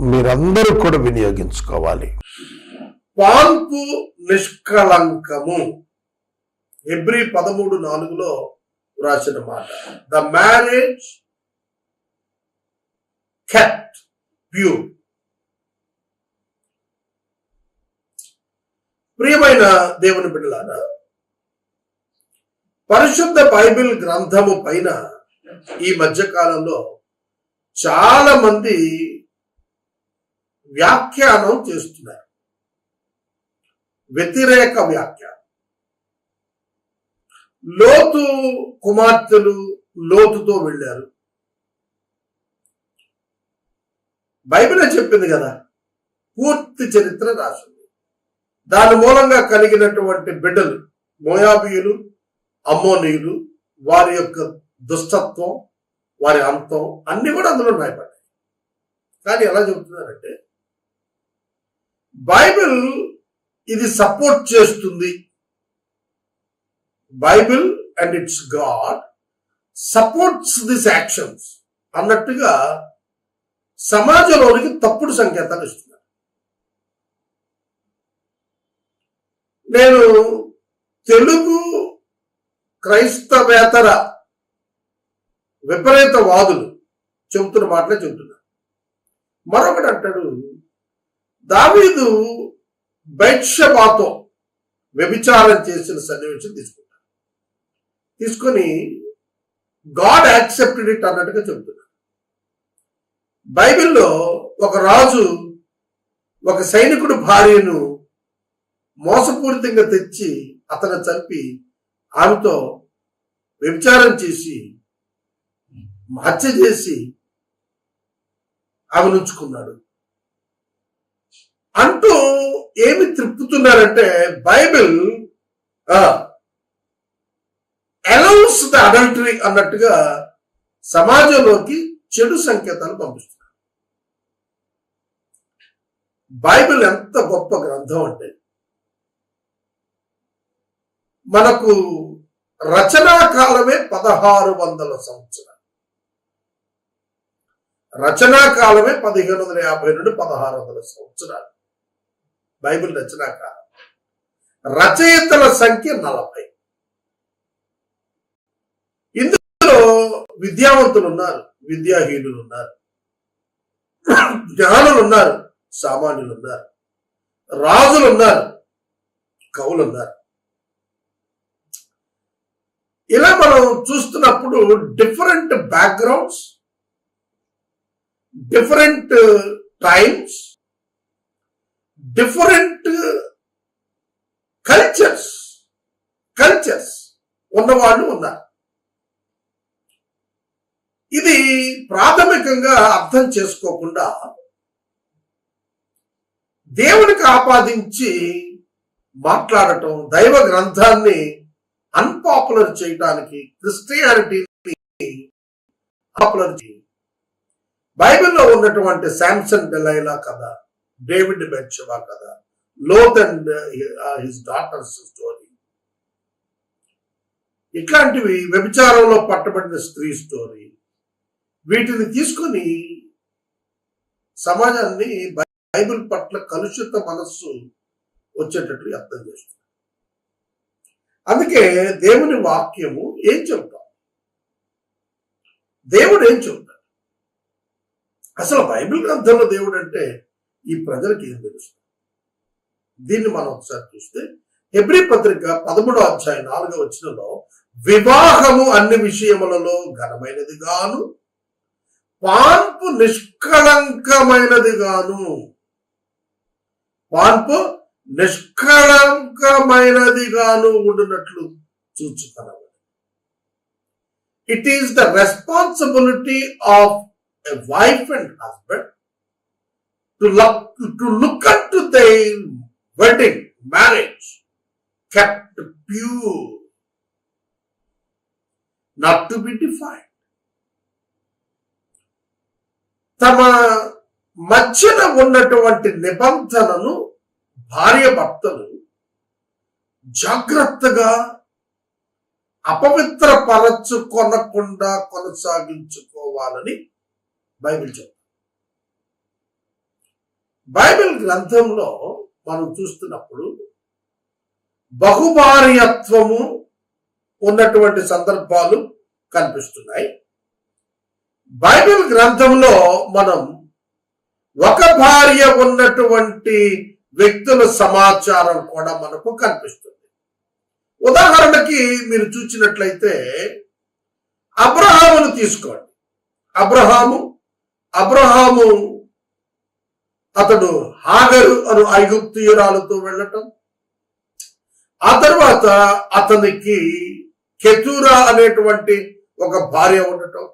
మీరందరూ కూడా వినియోగించుకోవాలి. పాల్పు నిష్కళంకము. ఎబ్రి పదమూడు నాలుగులో రాసిన మాట. The marriage kept pure. ప్రియమైన దేవుని బిడ్డలారా పరిశుద్ధ బైబిల్ గ్రంథము పైన ఈ మధ్య కాలంలో చాలా మంది వ్యాఖ్యానం చేస్తున్నారు. వ్యతిరేక వ్యాఖ్యానం. లోతు కుమార్తెలు లోతుతో వెళ్ళారు. బైబిలే చెప్పింది కదా పూర్తి చరిత్ర రాసింది. దాని మూలంగా కలిగినటువంటి బిడ్డలు మోయాబీయులు అమ్మోనీయులు వారి యొక్క దుష్టత్వం వారి అంతం అన్ని కూడా అందులో రాయబడ్డాయి. కానీ ఎలా చెబుతున్నారంటే బైబిల్ ఇది సపోర్ట్ చేస్తుంది. Bible and it's God supports this actions. అన్నట్టుగా సమాజంలోనికి తప్పుడు సంకేతాలు ఇస్తున్నారు. నేను తెలుగు క్రైస్తవేతర విపరీత వాదులు చెబుతున్న మాటలే చెబుతున్నా. మరొకటి అంటాడు దావీదు బైక్షబాతో వ్యభిచారం చేసిన సన్నివేశం తీసుకుంటారు. తీసుకొని గాడ్ యాక్సెప్టెడ్ ఇట్ అన్నట్టుగా చెబుతున్నారు. బైబిల్లో ఒక రాజు ఒక సైనికుడు భార్యను మోసపూరితంగా తెచ్చి అతను చంపి ఆమెతో వ్యభిచారం చేసి హత్య చేసి ఆమె నుంచుకున్నాడు అంటూ ఏమి త్రిప్పుతున్నారంటే బైబిల్ అలౌన్స్ ద అడల్టరీ అన్నట్టుగా సమాజంలోకి చెడు సంకేతాలు పంపిస్తున్నారు. బైబిల్ ఎంత గొప్ప గ్రంథం అంటే మనకు రచనా కాలమే పదహారు వందల సంవత్సరాలు. రచనా కాలమే పదిహేను వందల యాభై నుండి పదహారు వందల సంవత్సరాలు. బైబిల్ రచనా కాలం రచయితల సంఖ్య నలభై. ఇందులో విద్యావంతులు ఉన్నారు విద్యాహీనులు ఉన్నారు జ్ఞానులు ఉన్నారు సామాన్యులు ఉన్నారు రాజులు ఉన్నారు కవులు ఉన్నారు ఇలా మనం చూస్తున్నప్పుడు different backgrounds different times different cultures cultures ఉన్నవాళ్ళు ఉన్నారు. ఇది ప్రాథమికంగా అర్థం చేసుకోకుండా దేవునికి ఆపాదించి మాట్లాడటం దైవ గ్రంథాన్ని అన్పాపులర్ చేయడానికి క్రిస్టియానిటీని పాపులర్ బైబిల్లో ఉన్నటువంటి శాంసన్ డెలైలా కథ. డేవిడ్ బెర్చవా కథ Lot and his daughters story ఇట్లాంటివి వ్యభిచారంలో పట్టబడిన స్త్రీ స్టోరీ వీటిని తీసుకొని సమాజాన్ని బైబిల్ పట్ల కలుషిత మనస్సు వచ్చేటట్లు అర్థం చేస్తుంది. అందుకే దేవుని వాక్యము ఏం చెబుతాం? దేవుడు ఏం చెబుతాడు? అసలు బైబిల్ గ్రంథంలో దేవుడు అంటే ఈ ప్రజలకు ఏం తెలుసు? దీన్ని మనం ఒకసారి చూస్తే హెబ్రి పత్రిక పదమూడో అధ్యాయం నాలుగో వచ్చినలో వివాహము అన్ని విషయములలో ఘనమైనది గాను పాన్పు నిష్కళంకమైనది గాను. పాన్పు నిష్కళంకమైనది గాను ఉండినట్లు చూచుకున్నాము it is the responsibility of a wife and husband to look to look at to the wedding marriage kept pure, not to be defined. తమ మధ్యన ఉన్నటువంటి నిబంధనను భార్య భర్తలు జాగ్రత్తగా అపవిత్ర పరచుకొనకుండా కొనసాగించుకోవాలని బైబిల్ చెప్తుంది బైబిల్ గ్రంథంలో మనం చూస్తున్నప్పుడు బహుభార్యత్వము ఉన్నటువంటి సందర్భాలు కనిపిస్తున్నాయి. బైబిల్ గ్రంథంలో మనం ఒక భార్య ఉన్నటువంటి వ్యక్తుల సమాచారం కూడా మనకు కనిపిస్తుంది. ఉదాహరణకి మీరు చూసినట్లయితే అబ్రహామును తీసుకోండి. అబ్రహాము అబ్రహాము అతడు హాగరు అను ఐగుప్తియురాలతో వెళ్ళటం. ఆ తర్వాత అతనికి కెతూరా అనేటువంటి ఒక భార్య ఉండటం.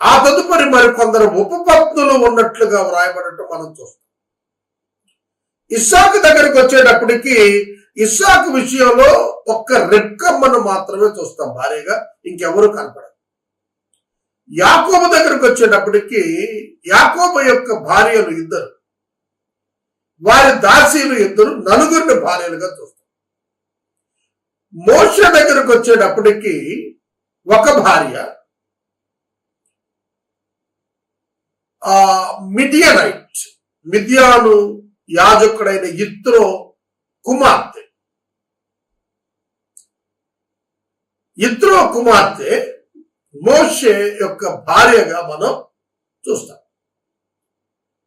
ఆ తదుపరి మరి కొందరు ఉపపత్నులు ఉన్నట్లుగా వ్రాయబడటం మనం చూస్తాం. ఇస్సాకు దగ్గరికి వచ్చేటప్పటికి ఇస్సాకు విషయంలో ఒక్క రెక్కమ్మను మాత్రమే చూస్తాం భార్యగా ఇంకెవరు కనపడదు యాకోబు దగ్గరకు వచ్చేటప్పటికి యాకోబు యొక్క భార్యలు ఇద్దరు. వారి దాసీలు ఇద్దరు నలుగురిని భార్యలుగా చూస్తారు. మోష దగ్గరకు వచ్చేటప్పటికి ఒక భార్య ఆ మిడియనైట్ మిథియాను యాజకుడైన ఇత్రో కుమార్తె. ఇత్రో కుమార్తె మోషే యొక్క భార్యగా మనం చూస్తాం.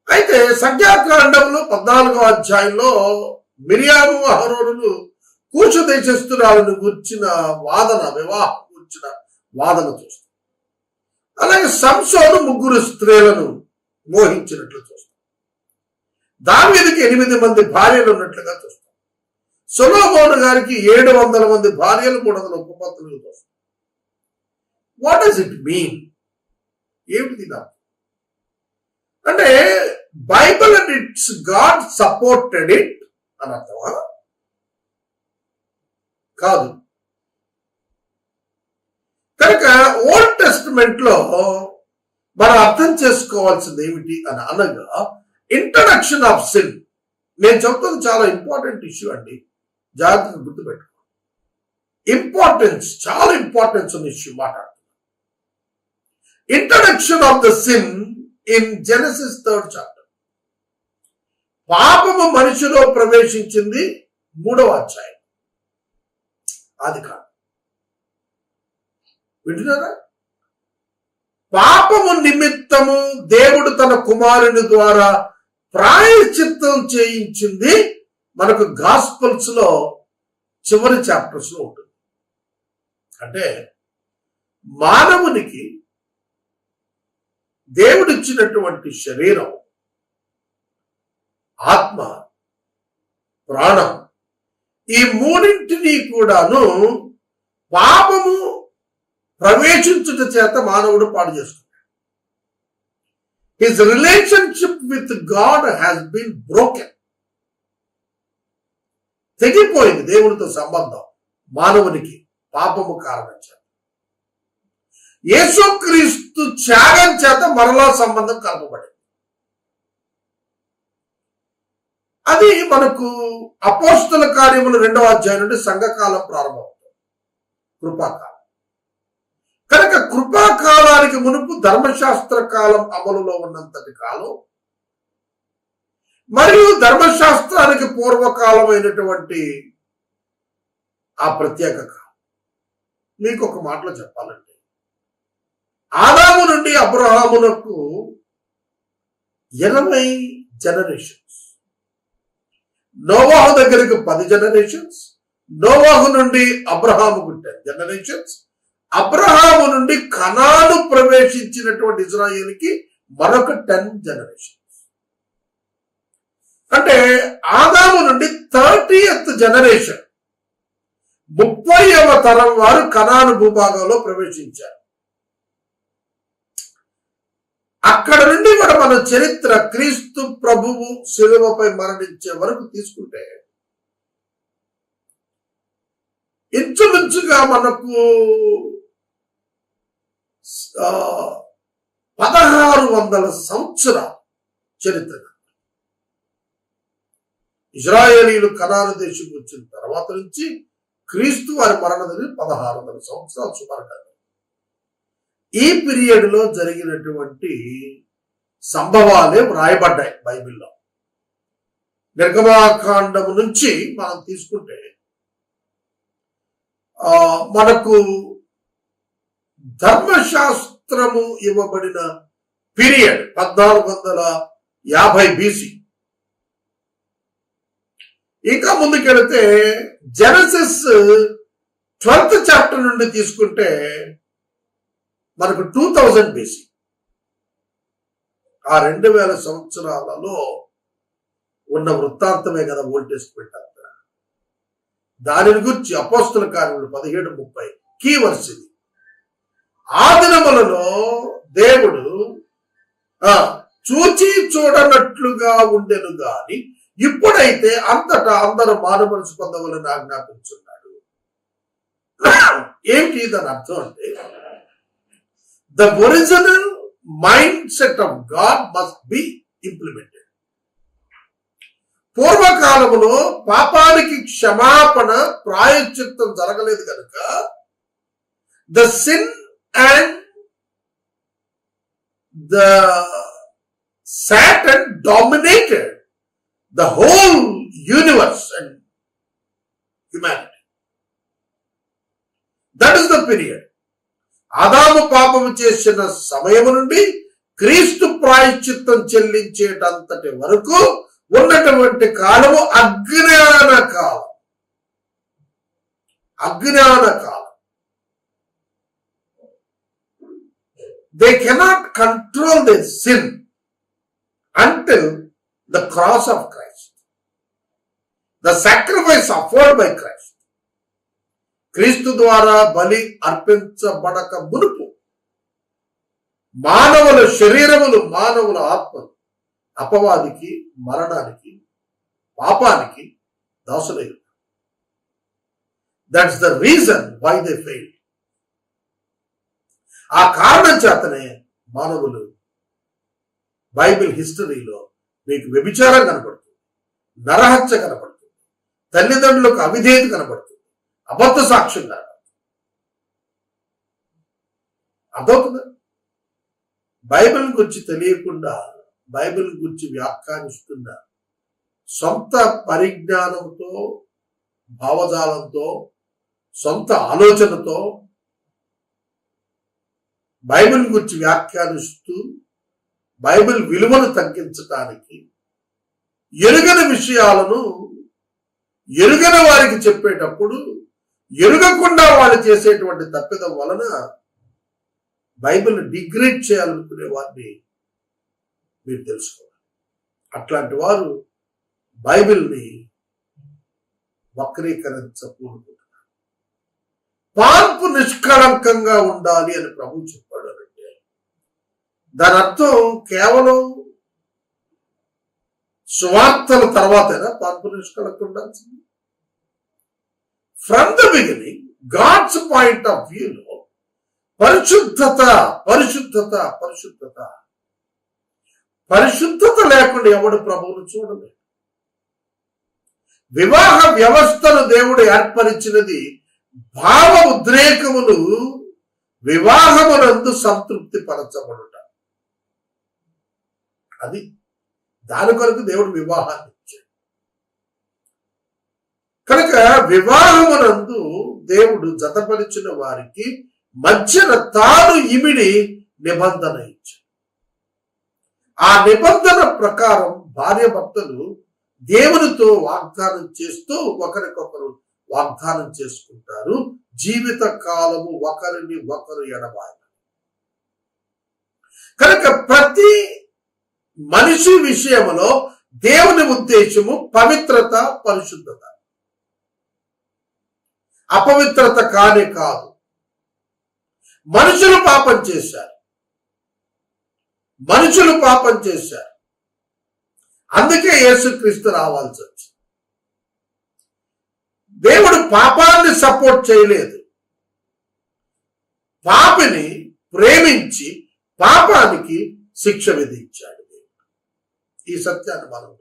అయితే సంఖ్యాకాండంలో పద్నాలుగో అధ్యాయంలో మిరియాము అహరోనులు కూర్చు దేశస్తురాలను గుర్చిన వాదన వివాహం గుర్చిన వాదన చూస్తాం. అలాగే సంసోను ముగ్గురు స్త్రీలను మోహించినట్లు చూస్తాం. దావీదుకి ఎనిమిది మంది భార్యలు ఉన్నట్లుగా చూస్తాం. సొలోమోను గారికి ఏడు వందల మంది భార్యలు మూడు వందల ఉపపత్తులు చూస్తాం. వాట్ డస్ ఇట్ మీన్ ఏమిటి నాకు అంటే Bible and it's God supported it అని అర్థమా? కాదు. కనుక ఓల్డ్ టెస్ట్మెంట్లో మనం అర్థం చేసుకోవాల్సింది ఏమిటి అని అనగా ఇంట్రడక్షన్ ఆఫ్ సిన్ నేను చెప్తుంది చాలా ఇంపార్టెంట్ ఇష్యూ అండి. జాగ్రత్తగా గుర్తుపెట్టుకో ఇంపార్టెన్స్ చాలా ఇంపార్టెన్స్ ఉన్న ఇష్యూ మాట్లాడుతుంది introduction of the sin in Genesis third chapter పాపము మనిషిలో ప్రవేశించింది మూడవ అధ్యాయం. అది కాదు. వింటున్నారా? పాపము నిమిత్తము దేవుడు తన కుమారుని ద్వారా ప్రాయశ్చిత్తం చేయించింది. మనకు గాస్పల్స్లో చివరి చాప్టర్స్లో ఉంటుంది. అంటే మానవునికి దేవుడిచ్చినటువంటి శరీరం ఆత్మ ప్రాణం ఈ మూడింటిని కూడాను పాపము ప్రవేశించుట చేత మానవుడు పాడు చేస్తున్నాడు his relationship with God has been broken తెగిపోయింది దేవుడితో సంబంధం. మానవునికి పాపము కారణం చేత. యేసుక్రీస్తు త్యాగం చేత మరలా సంబంధం కలపబడింది. అది మనకు అపోస్తుల కార్యములు రెండవ అధ్యాయం నుండి సంఘకాలం ప్రారంభమవుతుంది. కృపాకాలం. కనుక కృపాకాలానికి మునుపు ధర్మశాస్త్ర కాలం అమలులో ఉన్నంతటి కాలం మరియు ధర్మశాస్త్రానికి పూర్వకాలమైనటువంటి ఆ ప్రత్యేక కాలం. మీకు ఒక మాటలో చెప్పాలండి ఆదాము నుండి అబ్రహామునకు ఎనభై జనరేషన్స్ నోవాహు దగ్గరికి పది జనరేషన్స్ నోవాహు నుండి అబ్రహాముకు టెన్ జనరేషన్స్ అబ్రహాము నుండి కణాలు ప్రవేశించినటువంటి ఇజ్రాయేల్కి మరొక టెన్ జనరేషన్స్ అంటే ఆదాము నుండి థర్టీ ఎత్ జనరేషన్ ముప్పైవ తరం వారు కణాను భూభాగంలో ప్రవేశించారు. అక్కడ నుండి కూడా మన చరిత్ర క్రీస్తు ప్రభువు శిలువపై మరణించే వరకు తీసుకుంటే ఇంచుమించుగా మనకు పదహారు వందల సంవత్సరాల చరిత్ర. ఇజ్రాయేలీలు కనాను దేశం వచ్చిన తర్వాత నుంచి క్రీస్తు వారి మరణం పదహారు వందల సంవత్సరాలు సుమారుగా. ఈ పీరియడ్లో జరిగినటువంటి సంభవాలే వ్రాయబడ్డాయి బైబిల్లో. నిర్గమాకాండము నుంచి మనం తీసుకుంటే ఆ మనకు ధర్మశాస్త్రము ఇవ్వబడిన పీరియడ్ పద్నాలుగు వందల యాభై బీసీ. ఇంకా ముందుకెళితే జెనసిస్ ట్వెల్త్ చాప్టర్ నుండి తీసుకుంటే మనకు టూ థౌజండ్ బీసీ. ఆ రెండు వేల సంవత్సరాలలో ఉన్న వృత్తాంతమే కదా ఓల్డ్ టెస్ట్మెంట్ అంతా దానిని గురించి అపోస్తుల కార్యములు పదిహేడు ముప్పై కీ వర్స్ ఇది. ఆ దినములలో దేవుడు ఆ చూచి చూడనట్లుగా ఉండెను గాని ఇప్పుడైతే అంతటా అందరూ మారు మనసు పొందవలని ఆజ్ఞాపించున్నాడు. ఏంటి దాని అర్థం అంటే the original mind set of God must be implemented పూర్వకాలంలో పాపానికి క్షమాపణ ప్రాయశ్చిత్తం జరగలేదు కనుక the sin and the Satan dominated the whole universe and humanity that is the period ఆదాము పాపము చేసిన సమయము నుండి క్రీస్తు ప్రాయశ్చిత్తం చెల్లించేటంతటి వరకు ఉన్నటువంటి కాలము అజ్ఞాన కాలం. అజ్ఞాన కాలం. They cannot control the sin until the cross of Christ the sacrifice afford by Christ క్రీస్తు ద్వారా బలి అర్పించబడక మునుపు మానవుల శరీరములు మానవుల ఆత్మలు అపవాదికి మరణానికి పాపానికి దాసులై that's the reason why they fail ఆ కారణం చేతనే మానవులు బైబిల్ హిస్టరీలో మీకు వ్యభిచారం కనపడుతుంది నరహత్య కనపడుతుంది తల్లిదండ్రులకు అవిధేయత కనపడుతుంది అబద్ధ సాక్ష్యం కనపడుతుంది బైబిల్ గురించి తెలియకుండా బైబిల్ గురించి వ్యాఖ్యానిస్తున్న సొంత పరిజ్ఞానంతో భావజాలంతో సొంత ఆలోచనతో బైబిల్ గురించి వ్యాఖ్యానిస్తూ బైబిల్ విలువను తగ్గించటానికి ఎరుగని విషయాలను ఎరుగని వారికి చెప్పేటప్పుడు ఎరుగకుండా వాళ్ళు చేసేటువంటి తప్పిదం వలన బైబిల్ డిగ్రేడ్ చేయాలనుకునే వారిని మీరు తెలుసుకోవాలి. అట్లాంటి వారు బైబిల్ని వక్రీకరించకూడుకుంటున్నారు పార్పు నిష్కళంకంగా ఉండాలి అని ప్రభు చెప్పాడు అంటే దాని అర్థం కేవలం స్వార్థల తర్వాతైనా పార్పు నిష్కళంకం ఉండాల్సింది? From the beginning God's point of వ్యూలో పరిశుద్ధత పరిశుద్ధత పరిశుద్ధత. పరిశుద్ధత లేకుండా ఎవడు ప్రభువును చూడలేదు. వివాహ వ్యవస్థను దేవుడు ఏర్పరిచినది భావ ఉద్రేకములు వివాహమునందు సంతృప్తి పరచబడుట. అది దాని కొరకు దేవుడు వివాహాన్ని కనుక వివాహమునందు దేవుడు జతపరిచిన వారికి మధ్యన తాను ఇమిడి నిబంధన ఇచ్చాడు. ఆ నిబంధన ప్రకారం భార్య భర్తలు దేవునితో వాగ్దానం చేస్తూ ఒకరికొకరు వాగ్దానం చేసుకుంటారు. జీవిత కాలము ఒకరిని ఒకరు ఎడబాయి కనుక ప్రతి మనిషి విషయంలో దేవుని ఉద్దేశము పవిత్రత పరిశుద్ధత. అపవిత్రత కానే కాదు. మనుషులు పాపం చేశారు. మనుషులు పాపం చేశారు. అందుకే యేసుక్రీస్తు రావాల్సి వచ్చింది. దేవుడు పాపాన్ని సపోర్ట్ చేయలేదు. పాపిని ప్రేమించి పాపానికి శిక్ష విధించాడు ఈ సత్యాన్ని మనం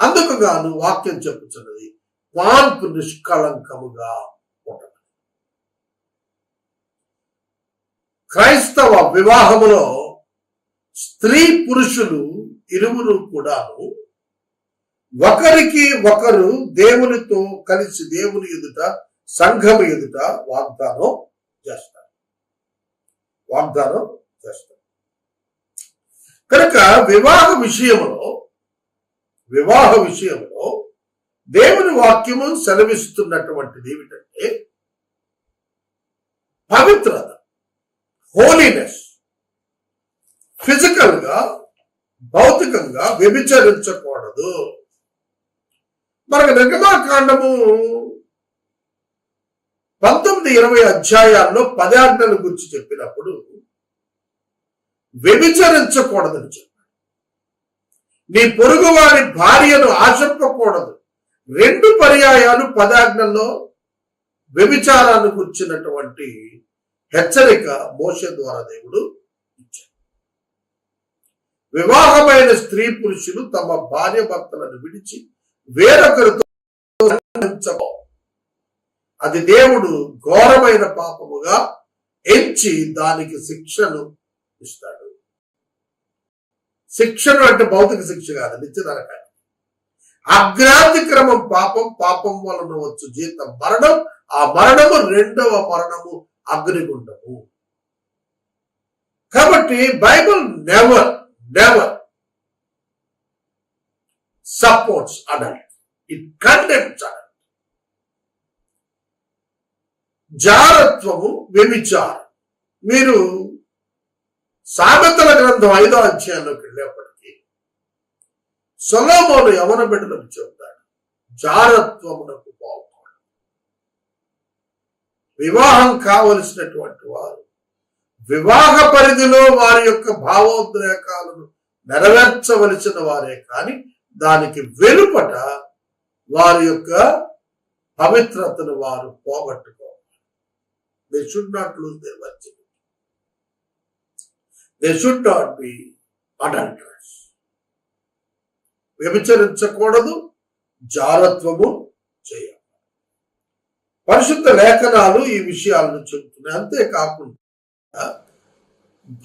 అందుకు గాను వాక్యం చెప్పుతున్నది పాన్పు నిష్కళంకముగా ఉండదు క్రైస్తవ వివాహములో స్త్రీ పురుషులు ఇరువురు కూడాను ఒకరికి ఒకరు దేవునితో కలిసి దేవుని ఎదుట సంఘము ఎదుట వాగ్దానం చేస్తారు. వాగ్దానం చేస్తారు. కనుక వివాహ విషయంలో వివాహ విషయంలో దేవుని వాక్యము సెలవిస్తున్నటువంటిది ఏమిటంటే పవిత్రత హోలీనెస్ ఫిజికల్గా భౌతికంగా వ్యభిచరించకూడదు. మనకు నిర్గమాకాండము పంతొమ్మిది ఇరవై అధ్యాయాల్లో పదార్థాల గురించి చెప్పినప్పుడు వ్యభిచరించకూడదని చెప్పాడు. నీ పొరుగువారి భార్యను ఆశింపకూడదు రెండు పర్యాయాలు పదాజ్ఞల్లో వ్యభిచారాన్ని కూర్చున్నటువంటి హెచ్చరిక మోష ద్వారా దేవుడు ఇచ్చాడు. వివాహమైన స్త్రీ పురుషులు తమ భార్య భర్తలను విడిచి వేరొకరితో అది దేవుడు ఘోరమైన పాపముగా ఎంచి దానికి శిక్షను ఇస్తాడు. శిక్షను అంటే భౌతిక శిక్ష కాదు నిత్యనరకాయ అగ్రాంతిక్రమం పాపం పాపం వలన వచ్చు జీతం మరణం. ఆ మరణము రెండవ మరణము అగ్నిగుండము. కాబట్టి Bible never never supports adult. It condemns adult. జారత్వము వ్యభిచారం. మీరు సామెతల గ్రంథం ఐదో అధ్యాయంలోకి వెళ్ళేప్పుడు సొలోమోను యవన బిడ్డలకు చెబుతాడు. జారత్వమునకు బాగుపడు వివాహం కావలసినటువంటి వారు వివాహ పరిధిలో వారి యొక్క భావోద్రేకాలను నెరవేర్చవలసిన వారే కాని దానికి వెలుపట వారి యొక్క పవిత్రతను వారు పోగొట్టుకోవాలి. They should not lose they virgin they should not be adulterous వ్యభిచరించకూడదు జారత్వము చేయాలి పరిశుద్ధ లేఖనాలు ఈ విషయాలను చెబుతున్నాయి. అంతేకాకుండా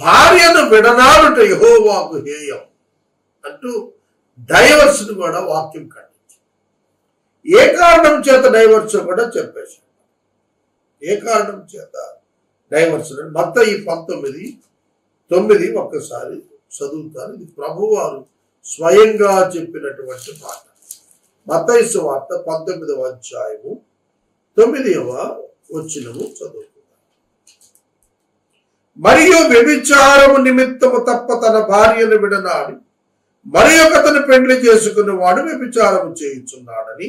భార్యను విడనాడుట యహోవాకు హేయం అంటూ డైవర్స్ కూడా వాక్యం ఖండించి ఏ కారణం చేత డైవర్స్ కూడా చెప్పేశాడు. ఏ కారణం చేత డైవర్స్ మొత్తం ఈ పంతొమ్మిది తొమ్మిది ఒక్కసారి చదువుతాను. ఇది ప్రభువారు స్వయంగా చెప్పినటువంటి మాట. మతైసు వార్త పంతొమ్మిదవ అధ్యాయము తొమ్మిదవ వచ్చినము చదువుకుందాం. మరియు వ్యభిచారము నిమిత్తము తప్ప తన భార్యను విడనాడి మరి ఒకతను పెండ్లి చేసుకున్న వాడు వ్యభిచారము చేయించున్నాడని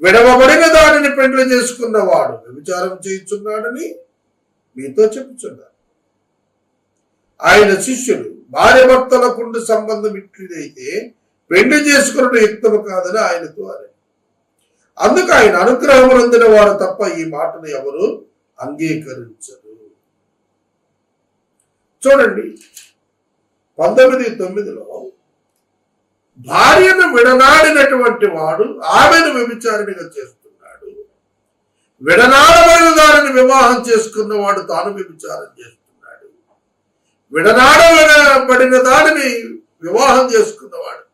విడవబడిన దానిని పెండ్లి చేసుకున్నవాడు వ్యభిచారం చేయించున్నాడని మీతో చెప్పుచున్నాడు ఆయన శిష్యులు భార్య భర్తలకుండు సంబంధం ఇట్లయితే పెళ్ళి చేసుకున్న యుక్తము కాదని ఆయనతో అని. అందుకు ఆయన అనుగ్రహం అందిన వారు తప్ప ఈ మాటను ఎవరు అంగీకరించరు. చూడండి పంతొమ్మిది తొమ్మిదిలో భార్యను విడనాడినటువంటి వాడు ఆమెను వ్యభిచారిణిగా చేస్తున్నాడు. విడనాడమైన దానిని వివాహం చేసుకున్నవాడు తాను వ్యభిచారం చేస్తున్నాడు. పడిన దానిని వివాహం చేసుకున్నవాడు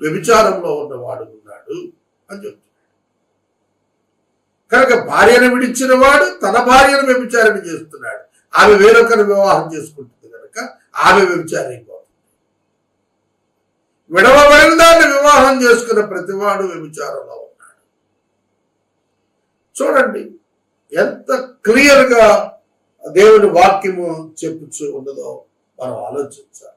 వ్యభిచారంలో ఉన్నవాడు ఉన్నాడు అని చెప్తున్నాడు. కనుక భార్యను విడిచిన వాడు తన భార్యను వ్యభిచారణ చేస్తున్నాడు. ఆమె వేరొకరు వివాహం చేసుకుంటుంది కనుక ఆమె వ్యభిచారం విడవబడిన దాన్ని వివాహం చేసుకున్న ప్రతివాడు వ్యభిచారంలో ఉన్నాడు. చూడండి ఎంత క్లియర్గా దేవుని వాక్యము చెప్పు ఉన్నదో మనం ఆలోచించాలి.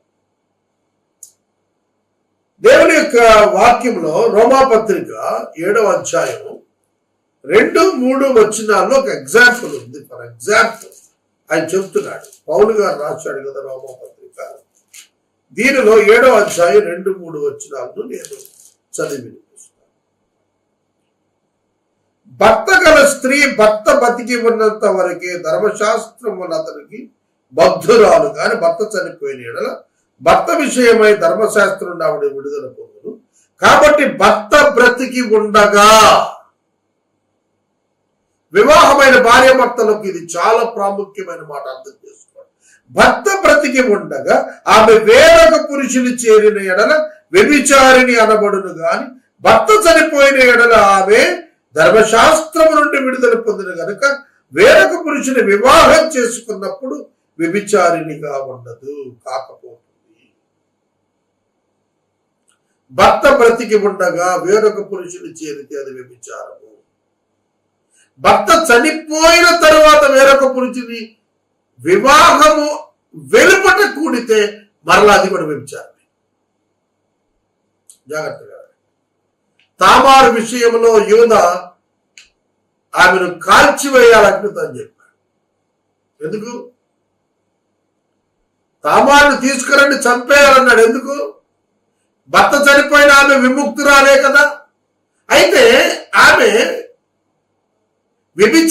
దేవుని యొక్క వాక్యంలో రోమాపత్రిక ఏడవ అధ్యాయం రెండు మూడు వచ్చినాల్లో ఒక ఎగ్జాంపుల్ ఉంది. ఫర్ ఎగ్జాంపుల్ ఆయన చెప్తున్నాడు పౌలు గారు రాశాడు కదా రోమాపత్రిక దీనిలో ఏడో అధ్యాయం రెండు మూడు వచ్చినాలను నేను చదివి వినిపిస్తాను. భర్త గల స్త్రీ భర్త బతికి ఉన్నంత వరకే ధర్మశాస్త్రం అతనికి బద్ధురాలు కాని భర్త చనిపోయిన ఎడల భర్త విషయమై ధర్మశాస్త్రం ఆవిడ విడుదల పొందును. కాబట్టి భర్త బ్రతికి ఉండగా వివాహమైన భార్య భర్తలకు ఇది చాలా ప్రాముఖ్యమైన మాట అర్థం చేసుకోండి భర్త బ్రతికి ఉండగా ఆమె వేరొక పురుషుని చేరిన ఎడల వ్యభిచారిణి అనబడును గాని భర్త చనిపోయిన ఎడల ఆమె ధర్మశాస్త్రము నుండి విడుదల పొందిన గనుక వేరొక పురుషుని వివాహం చేసుకున్నప్పుడు వ్యభిచారిణిగా ఉండదు కాకపోతుంది. భర్త బ్రతికి ఉండగా వేరొక పురుషుని చేరితే అది వ్యభిచారము. భర్త చనిపోయిన తరువాత వేరొక పురుషుని వివాహము వెలుపట కూడితే మరలా అది కూడా వ్యభిచారమే. జాగ్రత్తగా తామారు విషయంలో యోధ ఆమెను కాల్చివేయాలని తను చెప్పాడు. ఎందుకు? తామారును తీసుకురండి చంపేయాలన్నాడు. ఎందుకు? భర్త చనిపోయిన ఆమె విముక్తురాలే కదా. అయితే ఆమె వ్యభిచారం